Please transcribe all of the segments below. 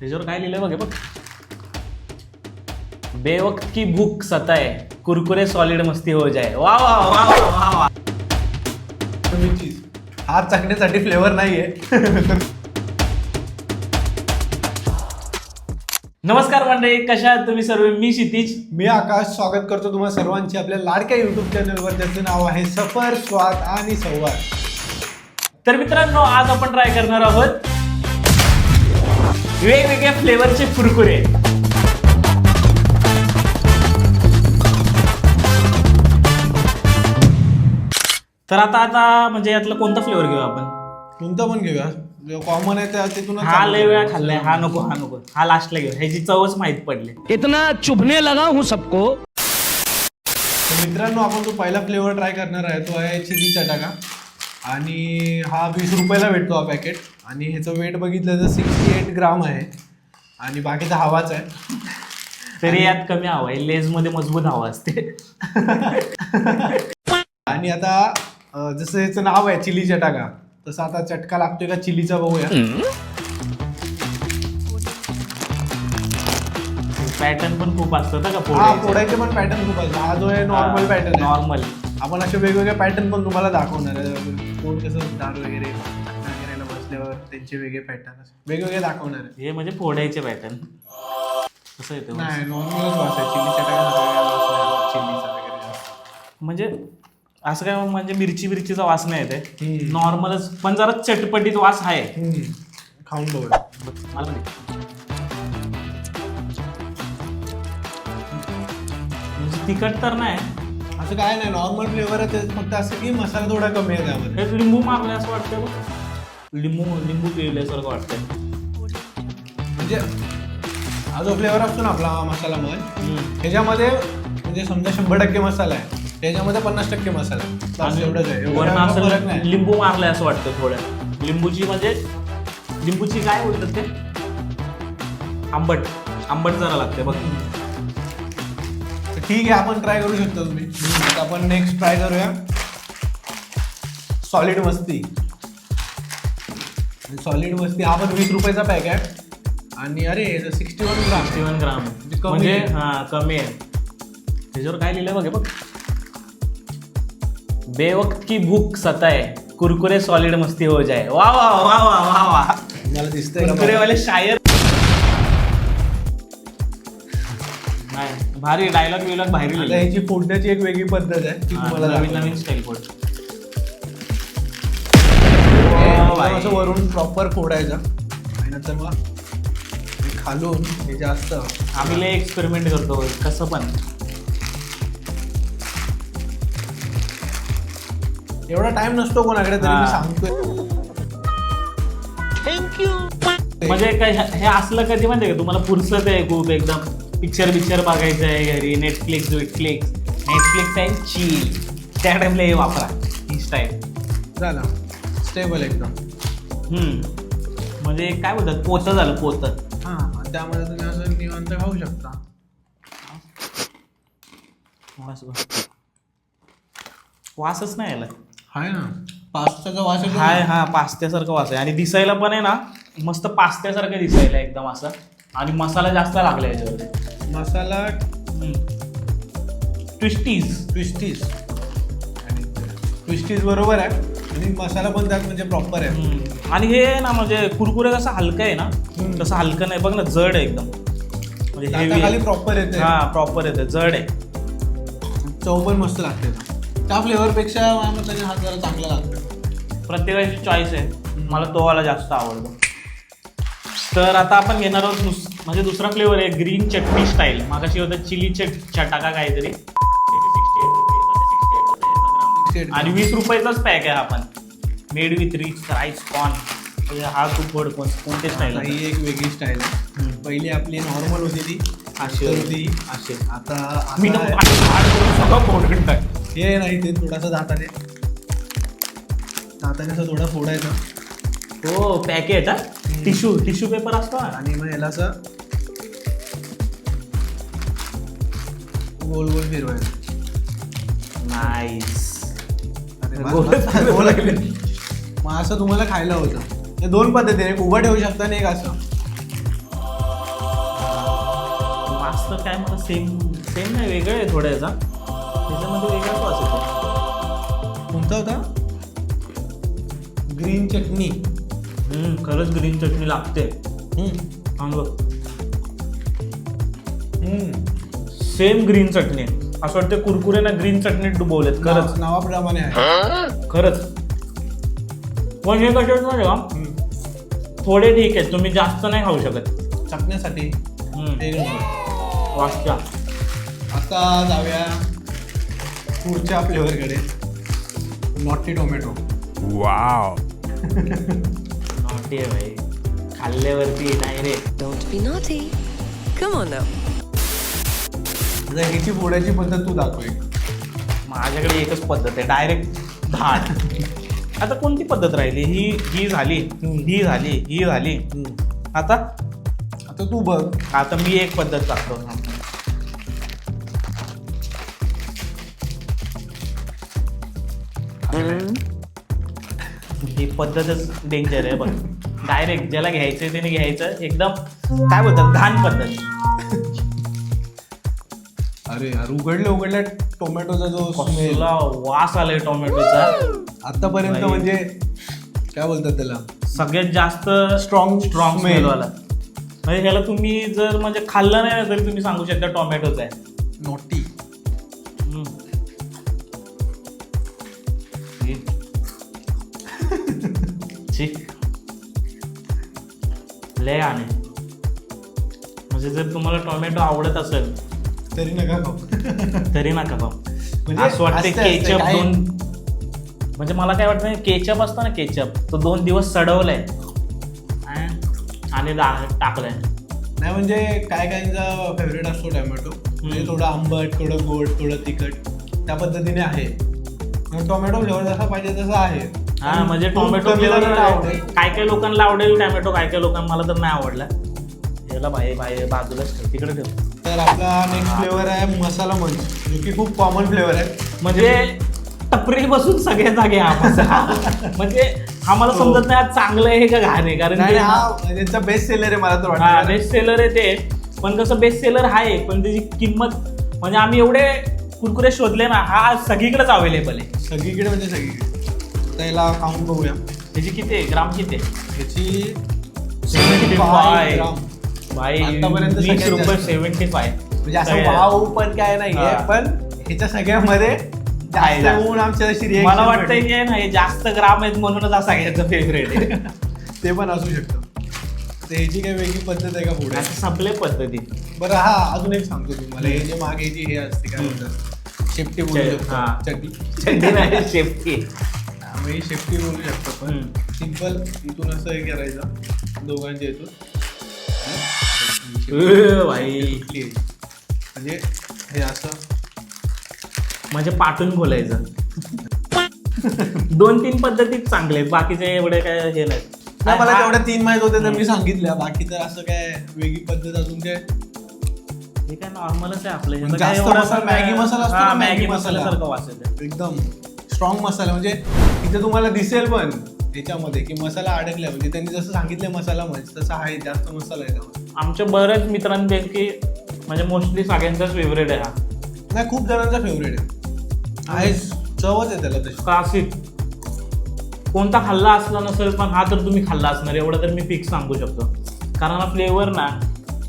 त्याच्यावर काय लिहिलंय बघ बघ. बेवक्त की भूक सताए कुरकुरे सॉलिड मस्ती हो जाए वा वा वा वा वा हात चाकण्यासाठी फ्लेवर नाहीये. नमस्कार मंडळी कशा आहात तुम्ही सर्व? मी क्षितिज. मी आकाश स्वागत करतो तुम्हा सर्वांचे. आपल्या लाडक्या युट्यूब चॅनलवर ज्याचं नाव आहे सफर स्वाद आणि संवाद. तर मित्रांनो आज आपण ट्राय करणार आहोत वेगवेगळ्या फ्लेवरचे कुरकुरे. तर आता आता म्हणजे यातला कोणता फ्लेवर घेऊ आपण? कोणतं पण घेऊया. जो कॉमन आहे त्या तिथूनच हा लय वेळा. खाल्लाय. हा नको हा नको. हा लास्टला घेऊ. ह्याची चवच माहीत पडली. इतना चुभने लगा हूं सबको. तर मित्रांनो आपण जो पहिला फ्लेवर ट्राय करणार आहे तो आहे चिली चटाका. आणि हा वीस रुपयाला भेटतो हा पॅकेट आणि ह्याचं वेट बघितलं तर सिक्स्टी एट ग्राम आहे. आणि बाकीचा हवाच आहे. तरी यात कमी हवा आहे. लेजमध्ये मजबूत हवा असते. आणि आता अं, जसं ह्याचं नाव आहे चिली चटाका. तसं आता चटका लागतोय का चिलीचा बघूया. पॅटर्न पण खूप असतं ना का हा फोडायचे. पण पॅटर्न खूप असतात. हा जो आहे नॉर्मल पॅटर्न नॉर्मल आपण असे वेगवेगळे पॅटर्न पण तुम्हाला दाखवणार आहे. कोण कसं दार वगैरे त्यांचे वेगळे पॅटर्न वेगवेगळे दाखवणार आहे हे म्हणजे फोडायचे पॅटर्न कसं येतं नाही नॉर्मलच वास आहे वगैरे जास्त. म्हणजे असं काय म्हणजे मिरची मिरचीचा वास नाही येते हम्म. नॉर्मलच पण जरा चटपटीत वास आहे. हम्म. खाऊन बघूया. मला पण दे. म्हणजे तिखट तर नाही. असं काय नाही. नॉर्मल फ्लेवर आहे ते फक्त असं की मसाला थोडा कमी आहे त्यामध्ये. हे लिंबू मारले असं वाटतं बघ. लिंबू लिंबू पिळल्यासारखं वाटतंय. म्हणजे हा जो फ्लेवर असतो ना आपला मसाला मध हम्म. ह्याच्यामध्ये म्हणजे समजा शंभर टक्के मसाला आहे त्याच्यामध्ये पन्नास टक्के मसाला आहे. बस आणि एवढंच आहे. एवढं वरनं काय फरक असं नाही. लिंबू मारलंय असं वाटतं थोडं लिंबूची म्हणजे लिंबूची काय बोलतात ते? आंबट. आंबट जरा लागते बघ. तर ठीक आहे आपण ट्राय करू शकतो तुम्ही. आता आपण नेक्स्ट ट्राय करूया. सॉलिड मस्ती. सॉलिड मस्ती हा पण वीस रुपयाचा पॅक आहे. आणि अरे सिक्स्टी वन ग्राम सेवन ग्राम कमी म्हणजे आहे. हा कमी आहे. त्याच्यावर काय लिहिलंय बघ हे बघ. बेवक्त की भूक सताए कुरकुरे सॉलिड मस्ती हो जाए वा वा वा वा वा वा. मला दिसतंय का कुरकुरे. वाले शायर. नाही भारी डायलॉग बिलॉग भारी आता लिहिलंय. ह्याची फोडण्याची एक वेगळी पद्धत आहे. ती हा, तुम्हाला नवीन दाखवतो. नवीन स्टाईल कोड असं वरून प्रॉपर फोडायचं आणि नंतर मग हे खालून हे जास्त आम्ही लय एक्सपेरिमेंट करतो. कसं पण. एवढा टाइम नसतो कोणाकडे तरी मी. सांगतोय. म्हणजे काय हे असलं कधी माहितीये का? तुम्हाला फुरसत आहे खूप एकदम. पिक्चर पिक्चर बघायचं आहे घरी. नेटफ्लिक्स विटफ्लिक्स नेटफ्लिक्स आहे चिल त्या टाइमला हे वापरा. ही स्टाईल झाला. स्टेबल एकदम. म्हणजे काय बोलतात? पोतं झालं पोतं. हा त्यामध्ये तुम्ही असं निवांत खाऊ शकता. वास. वासच नाही आला हाय ना. पास्ताचा वास येतो हाय. हा पास्त्यासारखं वास आहे. आणि दिसायला पण आहे ना मस्त पास्त्यासारखं दिसायला एकदम असं. आणि मसाला जास्त लागला याच्यावर मसाला ट्विस्टीज ट्विस्टीज ट्विस्टीज बरोबर आहे. आणि मसाला पण त्यात म्हणजे प्रॉपर आहे. हम्म. आणि हे ना म्हणजे कुरकुरे कसं हलकं आहे ना हम्म. तसं हलकं नाही. बघ ना जड आहे एकदम. म्हणजे खाली प्रॉपर येते. हा प्रॉपर येते. जड आहे. चव पण मस्त लागते. त्या फ्लेवर पेक्षा मताने हा जरा चांगला लागतो. प्रत्येकाची चॉईस आहे. मला तो वाला जास्त आवडतो. तर आता आपण घेणार आहोत दुस म्हणजे दुसरा फ्लेवर आहे ग्रीन चटणी स्टाईल मागाशी होतं चिली चट चटाका काहीतरी. आणि वीस रुपयाचाच पॅक आहे हा पण. Made with rich rice corn म्हणजे हा तू फोड कोण कोणते स्टाईल आता ही एक वेगळी स्टाईल आहे. हम्म. पहिली आपली नॉर्मल होती ती अशी. होती. असे आता मी आता ना पाणी झाड करून सगळं फोडून टाक हे नाही ते थोडासा दाताने. दाताने असं थोडा फोडायचा. हो पॅकेट हा? टिश्यू टिश्यू पेपर असतो ना आणि मग याला असं गोल गोल फिरवायचं नाईस बस, गोल गोल लागले. मग असं तुम्हाला खायला होतं. हे दोन पद्धतीने एक उभं ठेवू शकता आणि एक असं. वास तर काय मला सेम सेम नाही वेगळं आहे थोडं याचा. त्याच्यामध्ये वेगळाच वास येतो. कोणता होता? ग्रीन चटणी हम्म, खरंच ग्रीन चटणी लागते. सेम ग्रीन चटणी आहे. असं वाटतं कुरकुरे ना ग्रीन चटणीत डुबवलेत. खरंच. नाव- नावाप्रमाणे आहे. खरंच. पण हे कशात नाही का हम्म. थोडे ठीक आहेत तुम्ही जास्त नाही खाऊ शकत. हम्म, नंबर वासच्या आता जाऊया पुढच्या फ्लेवरकडे. Naughty tomato. नॉटी आहे भाई. खाल्ल्यावरती direct. Don't be naughty. Come on now. आता ह्याची फोडायची पद्धत तू दाखव एक. माझ्याकडे एकच पद्धत आहे डायरेक्ट धाड. आता कोणती पद्धत राहिली? ही ही झाली. ही झाली ही झाली. आता? आता तू बघ. आता मी एक पद्धत टाकतो ही पद्धतच डेंजर आहे बघ. डायरेक्ट ज्याला घ्यायचंय त्याने घ्यायचं. एकदम काय बोलतात? घाण पद्धत. अरे यार उघडल्या उघडल्या टोमॅटोचा जो वास आलाय टोमॅटोचा. आतापर्यंत. म्हणजे काय बोलतात त्याला? सगळ्यात जास्त स्ट्रॉंग smell. स्मेल वाला. म्हणजे ह्याला तुम्ही जर म्हणजे खाल्लं नाही ना तरी तुम्ही सांगू शकता टोमॅटोच आहे. नॉटी. हम्म. हे- छी. लय आणि. म्हणजे जर तुम्हाला टोमॅटो आवडत असेल तरी नका खाऊ. तरी नका खाऊ. म्हणजे असं वाटतं असते- असते, केचप दोन म्हणजे मला काय वाटतं केचप असतं ना केचप तो दोन दिवस सडवलाय. आणि टाकलाय. नाही म्हणजे काय काहींचा फेवरेट असतो टोमॅटो. म्हणजे थोडं आंबट थोडं गोड थोडं तिखट त्या पद्धतीने आहे. टोमॅटो फ्लेवर जसा पाहिजे तसा आहे. हा म्हणजे टोमॅटो. काय काय लोकांना आवडेल टोमॅटो काय काय लोकांना मला तर नाही आवडला. याला बाहेर बाहेर बाजूलाच ठेव तिकडे ठेव. तर आपला नेक्स्ट फ्लेवर आहे मसाला मंच जो की खूप कॉमन फ्लेवर आहे. म्हणजे टपरी बसून सगळ्या जागे म्हणजे मला हो. समजत नाही आज चांगलं आहे का घाण आहे कारण नाही हा त्यांचा बेस्ट सेलर आहे मला तर हा वाटतं. बेस्ट सेलर आहे ते. पण कसं बेस्ट सेलर आहे पण त्याची किंमत म्हणजे आम्ही एवढे कुरकुरे शोधले ना हा सगळीकडेच अवेलेबल आहे. सगळीकडे म्हणजे सगळीकडे. तर याला खाऊन बघूया. त्याची किती आहे? ग्राम किती आहे? याची 75 ग्राम. भाई आतापर्यंत वीस सगळ्यात रुपये जास्त. सेव्हन्टी फाय म्हणजे असं वाव पण काय नाहीये हा. पण ह्याच्या सगळ्यामध्ये होऊन आमच्या अशी मला वाटतंय भेटली. की आहे ना हे जास्त ग्राम आहेत म्हणूनच हा सगळ्याचं फेवरेट आहे. ते पण असू शकतं. तर ह्याची काही वेगळी पद्धत आहे का पुढे? संपले पद्धती. बरं हा अजून एक सांगतो तुम्हाला. हे जे मागे जी हे असते काय म्हणतात? शेपटी बोलू शकतो. हा. चटणी नाही शेपटी. हा, मग ही शेपटी बोलू शकतो पण. सिंपल इथून असं हे करायचं. दोघांच्या इथून भाई. म्हणजे हे असं म्हणजे पाठून बोलायचं. दोन तीन पद्धती चांगले आहेत बाकीचे एवढे काय हे नाही मला तेवढ्या तीन माहीत होते तर मी सांगितल्या. बाकी तर असं काय वेगळी पद्धत अजून काय? हे काय नॉर्मलच आहे आपलं. ह्याचं पण काय जास्त एवढं मसाला- काय- मॅगी मसाला असतो हा, ना, मॅगी मॅगी मसाला. मसाल्यासारखं वाचायचं एकदम स्ट्रॉंग मसाला. म्हणजे इथे तुम्हाला दिसेल पण याच्यामध्ये की मसाला अडकलाय. म्हणजे त्यांनी जसं सांगितलं मसाला म्हणजे तसा आहे जास्त मसाला आहे त्यामध्ये. आमच्या बऱ्याच मित्रांपैकी म्हणजे मोस्टली सगळ्यांचाच फेवरेट आहे हा. नाही खूप जणांचा फेवरेट आहे. आहे चवच आहे त्याला तशी. क्लासिक कोणता खाल्ला असला नसेल पण हा तर तुम्ही खाल्ला असणार एवढं तर मी फिक्स सांगू शकतो. कारण हा फ्लेवर ना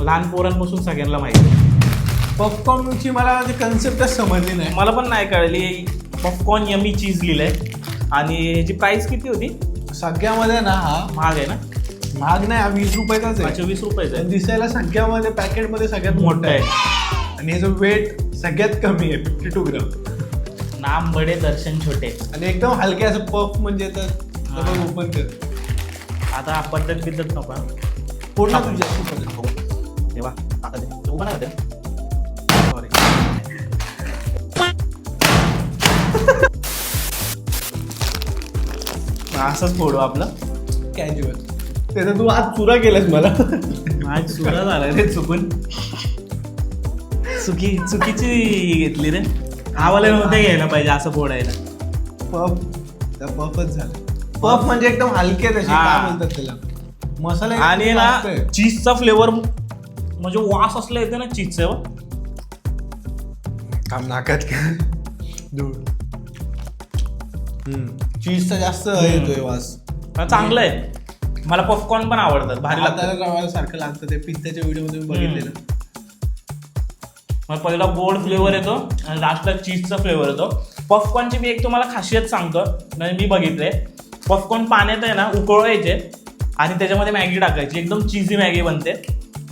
लहान पोरांपासून सगळ्यांना माहिती आहे. पॉपकॉर्नची मला म्हणजे कन्सेप्टच समजली नाही. मला पण नाही कळली. पॉपकॉर्न यमी चीज लिहिलंय. आणि ह्याची प्राइस किती होती? सगळ्यामध्ये ना हा महाग आहे ना? महाग नाही हा वीस रुपयाचाच पाचशे आहे वीस रुपयाचा आहे. दिसायला सगळ्यामध्ये पॅकेटमध्ये सगळ्यात मोठं मोठं आहे. आणि ह्याचं वेट सगळ्यात कमी आहे फिफ्टी टू ग्राम नाम बडे दर्शन छोटे. आणि एकदम हलके असं पफ म्हणजे तर. ओपन कर. आता हा पद्धत बिद्धत नको हा. पूर्ण तुझ्या आहे. तेव्हा आता दे. तू पण Sorry. असंच फोडू आपलं. कॅज्युअल त्याचा तू आज चुरा केलास मला. आज सुरा झाला रे चुकून. चुकी चुकीची घेतली रे. आवाला नव्हते घ्यायला पाहिजे असं फोडायला पफ. त्या पफच झालं. पफ म्हणजे एकदम हलके तसे हा. बोलतात त्याला? मसाला एकदम आणि ना आहे. चीजचा फ्लेवर म्हणजे वास असलं येते ना चीजचं. काम नाकात दूर. चीजचा जास्त येतोय वास. चांगलं आहे. मला पॉपकॉर्न पण आवडतात भारी लागतात. हाताला सारखं लागतं ते पित्त्याच्या व्हिडिओमध्ये मी बघितलेलं. मग पहिला गोड फ्लेवर येतो आणि लास्टला चीजचा फ्लेवर येतो. पॉपकॉर्नची मी एक तुम्हाला खासियत सांगतो म्हणजे मी बघितले. पॉपकॉर्न पाण्यात आहे ना उकळवायचे आणि त्याच्यामध्ये मॅगी टाकायची. एकदम चीजी मॅगी बनते.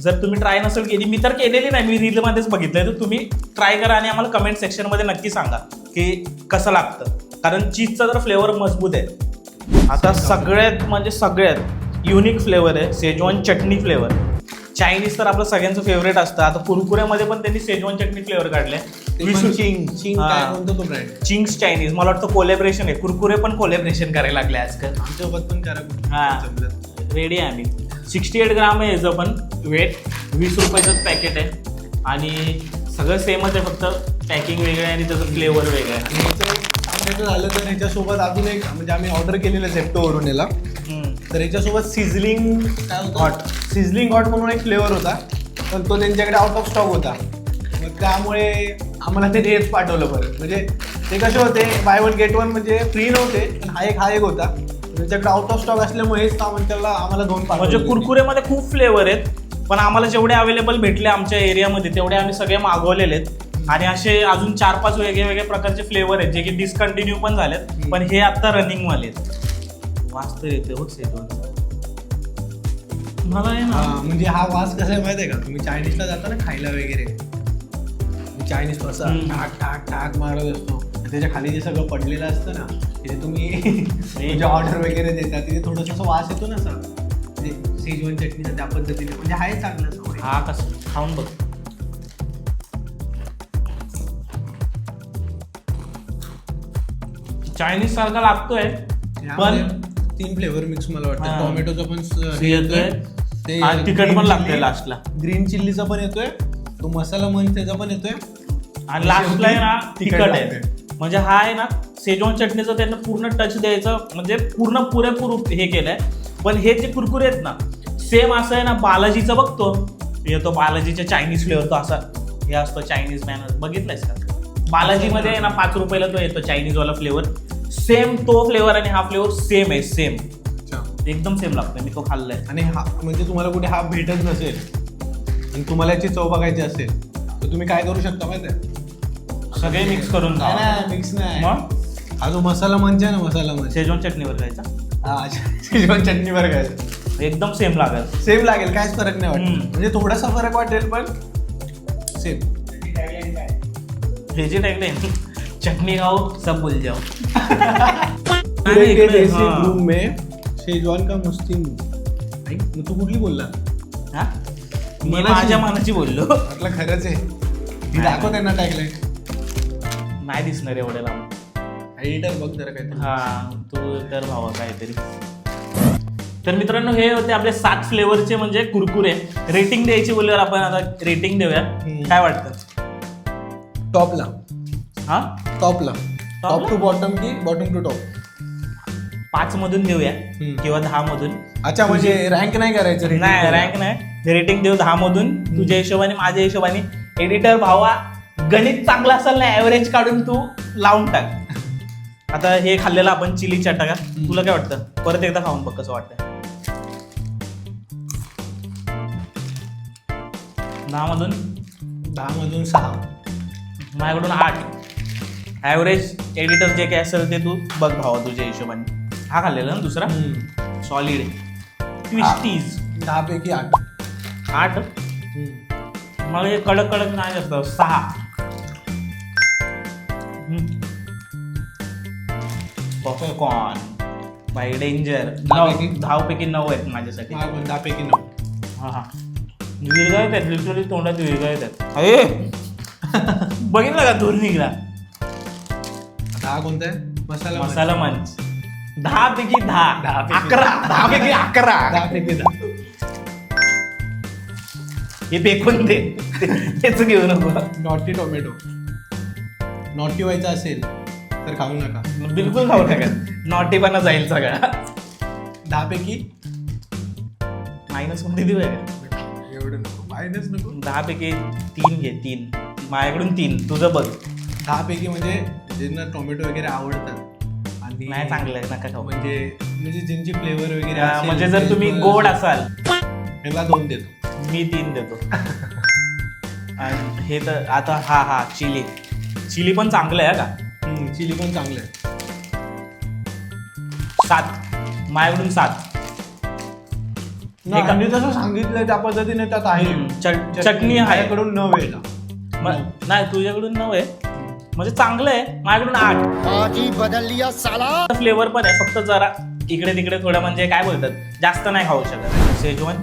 जर तुम्ही ट्राय नसेल केली मी तर केलेली नाही. मी रीलमध्येच बघितलं तर तुम्ही ट्राय करा आणि आम्हाला कमेंट सेक्शनमध्ये नक्की सांगा की कसं लागतं. कारण चीजचा तर फ्लेवर मजबूत आहे. आता सगळ्यात म्हणजे सगळ्यात युनिक फ्लेवर आहे सेजवान चटणी फ्लेवर चायनीज तर आपलं सगळ्यांचं फेवरेट असतं. आता कुरकुऱ्यामध्ये पण त्यांनी सेजवान चटणी फ्लेवर काढले. चिंग चिंग हा. काय म्हणतो तो ब्रँड चिंग्स चायनीज मला वाटतं कोलॅबरेशन आहे. कुरकुरे पण कोलॅबरेशन करायला लागले आजकाल. आमच्यासोबत पण करा कुठे हा. जमलं. रेडी आहे आम्ही. सिक्स्टी एट ग्राम आहे याचं पण. वेट वीस रुपयाचं पॅकेट आहे. आणि सगळं सेमच आहे. फक्त पॅकिंग वेगळं आहे आणि त्याचं फ्लेवर वेगळं आहे. आणि याचं सांगायचं झालं तर ह्याच्यासोबत अजून एक म्हणजे आम्ही ऑर्डर केलेलं झेप्टोवरून याला. तर याच्यासोबत सिझलिंग हॉट सिझलिंग हॉट म्हणून एक फ्लेवर होता पण तो त्यांच्याकडे आउट ऑफ स्टॉक होता. मग त्यामुळे आम्हाला ते हेच पाठवलं बरं. म्हणजे ते कसे होते बाय वन गेट वन म्हणजे फ्री नव्हते पण हा एक हा एक होता. त्यांच्याकडे आउट ऑफ स्टॉक असल्यामुळे हेच सामान त्याला आम्हाला दोन म्हणजे. कुरकुरेमध्ये खूप फ्लेवर आहेत पण आम्हाला जेवढे अवेलेबल भेटले आमच्या एरियामध्ये तेवढे आम्ही सगळे मागवलेले आहेत. आणि असे अजून चार पाच वेगळे वेगळे प्रकारचे फ्लेवर आहेत जे की डिस्कंटिन्यू पण झालेत पण हे आता रनिंग वाले आहेत. वास तर येते हो सेजवानचा. मला आहे हा, ना म्हणजे हा वास कसा आहे माहिती आहे का? तुम्ही चायनीजला जाता ना खायला वगैरे. चायनीज असा हम्म. टाक टाक टाक मारत असतो. आणि त्याच्याखाली जे सगळं पडलेलं असतं ना तिथे तुम्ही म्हणजे ऑर्डर वगैरे देता तिथे थोडंसं असं वास येतो ना असा. म्हणजे शेजवान चटणीचा त्या पद्धतीने. म्हणजे आहे चांगलं सवय हा कसं? खाऊन बघ. चायनीज सारखा लागतोय पण तीन फ्लेवर मिक्स मला वाटतं. हा. टोमॅटोचं पण स- हे येतोय. ते आणि तिखट पण लागतंय lastला. ग्रीन चिल्लीचा पण येतोय. तो मसाला मन त्याचा पण येतोय. आणि लास्टला आहे ना तिखट तिखट आहे. म्हणजे हा आहे ना सेजवान चटणीचं त्यांना पूर्ण टच द्यायचं म्हणजे पूर्ण पुरेपूर हे केलंय. पण हे जे कुरकुरे आहेत ना सेम असं आहे ना बालाजीचं बघतो. येतो बालाजीच्या चायनीज फ्लेवर तो असा हे असतो चायनीज मॅन बघितलंयस का? बालाजीमध्ये आहे. ना पाच रुपयाला तो येतो चायनीजवाला फ्लेवर सेम तो फ्लेवर आणि हा फ्लेवर सेम आहे सेम अच्छा. एकदम सेम लागतोय मी तो खाल्लाय. आणि हा म्हणजे तुम्हाला कुठे हा भेटत नसेल आणि तुम्हाला याची चव बघायची असेल तर तुम्ही काय करू शकता माहिती आहे सगळे मिक्स करून खा. मिक्स नाही. मग? हा जो मसाला मंच आहे ना मसाला मंच. शेजवान चटणीवर खायचा. हा शेजवान चटणीवर काय एकदम सेम लागत सेम लागेल काहीच फरक नाही वाटत. हम्म. म्हणजे थोडासा फरक वाटेल पण सेम हे जे टाकले चटणी खाओ सब भूल जाओ पुरे के देसी हा. रूम में शेजवान का मुस्तिम ऐक, मग तू कुठली बोलला? हा? मी मनाची- माझ्या मनाची बोललो. म्हटलं खरंच आहे. ती दाखव त्यांना टाकलंय नाही दिसणार एवढ्या लांब एडिटर बघ जरा काय हा तू तर भावा काहीतरी. तर मित्रांनो हे होते आपले सात फ्लेवरचे म्हणजे कुरकुरे. रेटिंग द्यायची बोलल्यावर आपण आता रेटिंग देऊया हम्म. काय वाटतं? टॉपला हा? टॉपला. टॉप? टू बॉटम की बॉटम टू टॉप पाच मधून देऊया हम्म. किंवा दहा मधून. अच्छा म्हणजे रँक नाही करायचं rating नाही. रँक नाही. रेटिंग देऊ दहा मधून तुझ्या हिशोबाने माझ्या हिशोबाने. एडिटर भावा गणित चांगला असेल ना ऍव्हरेज काढून तू लावून टाक. आता हे खाल्लेलं आपण चिली चटाका तुला काय वाटतं? परत एकदा खाऊन बघ कसं वाटतं दहा मधून? दहा मधून सहा. माझ्याकडून आठ. ॲव्हरेज एडिटर जे काय असेल ते तू बघ भावा तुझ्या हिशोबाने. हा खाल्लेला ना दुसरा. सॉलिड ट्विस्टीज दहा पैकी आठ. आठ. मग हे कडक कडक नाही जास्त. सहा. पॉपकॉर्न बाय डेंजर दहापैकी? नऊ. दहापैकी? नऊ आहेत माझ्यासाठी. मला पण दहा पैकी नऊ. हा हा. विरगा येतात लिटरली तोंडात विरगा येतात अरे बघितलं का? दूर निघला. दहा कोणता? आहे मसाला मंच. मसाला मंच. दहा पैकी दहा. दहापैकी अकरा. दहा. पैकी अकरा. दहा पैकी दहा. हे फेकून दे. तेच घेऊ नको नॉटी टोमॅटो. नॉटी व्हायचं असेल तर खाऊ नका. बिलकुल खाऊ नका. नॉटीपणा जाईल सगळा. दहा पैकी? मायनसमध्ये देऊया का एवढं नको. मायनस नको. दहा पैकी तीन घे तीन. माझ्याकडून तीन. तुझं बघ. दहा पैकी म्हणजे ज्यांना टोमॅटो वगैरे आवडतात. आणि नाही चांगलं आहे नका खाऊ. म्हणजे म्हणजे ज्यांची फ्लेवर वगैरे असेल, म्हणजे जर तुम्ही गोड असाल असेल, याला दोन देतो. मी तीन देतो. आणि हे तर आता हा हा चिली. चिली पण चांगलं आहे हा का? चिली पण चांगलं आहे. सात. माझ्याकडून सात. नाही, एका- जसं सांगितलंय त्या पद्धतीने त्यात आहे. हम्म, चट- चटणी आहे. माझ्याकडून ना. म- नाही तुझ्याकडून नऊ आहे. म्हणजे चांगलं आहे. माझ्याकडून आठ. आज बदल लिया साला. फ्लेवर पण आहे. फक्त जरा इकडे तिकडे थोडं म्हणजे काय बोलतात जास्त नाही खाऊ शकत. शेजवान?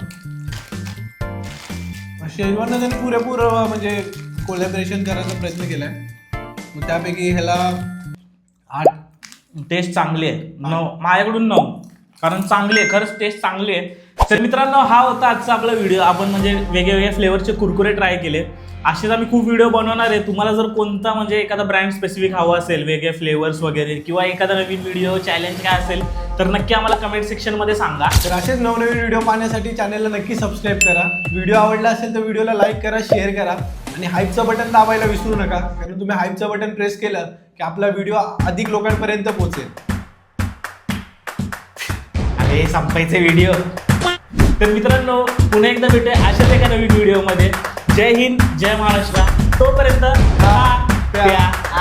शेजवाननं त्याने पुरेपूर अं, म्हणजे कोलॅबरेशन करायचा प्रयत्न केलाय. मग त्यापैकी ह्याला आठ. टेस्ट चांगली आहे. नऊ. माझ्याकडून नऊ. कारण चांगली आहे. खरंच टेस्ट चांगली आहे. तर मित्रांनो हा होता आजचा आपला व्हिडिओ आपण म्हणजे वेगवेगळ्या फ्लेवरचे कुरकुरे ट्राय केले. असेच आम्ही खूप व्हिडिओ बनवणार आहे. तुम्हाला जर कोणता म्हणजे एखादा ब्रँड स्पेसिफिक हवा असेल वेगळे फ्लेवर्स वगैरे किंवा एखादा नवीन व्हिडिओ चॅलेंज काय असेल तर नक्की आम्हाला कमेंट सेक्शनमध्ये सांगा. तर असेच नवनवीन व्हिडिओ पाहण्यासाठी चॅनलला नक्की सबस्क्राईब करा. व्हिडिओ आवडला असेल तर व्हिडिओला लाईक करा शेअर करा आणि हाईपचं बटन दाबायला विसरू नका. कारण तुम्ही हाईपचं बटन प्रेस केलं की आपला व्हिडिओ अधिक लोकांपर्यंत पोहोचेल. अरे संपायचे व्हिडिओ तर मित्रांनो पुन्हा एकदा भेटूया अशाच एका नवीन व्हिडिओमध्ये जय हिंद जय महाराष्ट्र. तोपर्यंत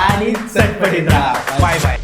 आणि चटपटीत राहा. Bye bye.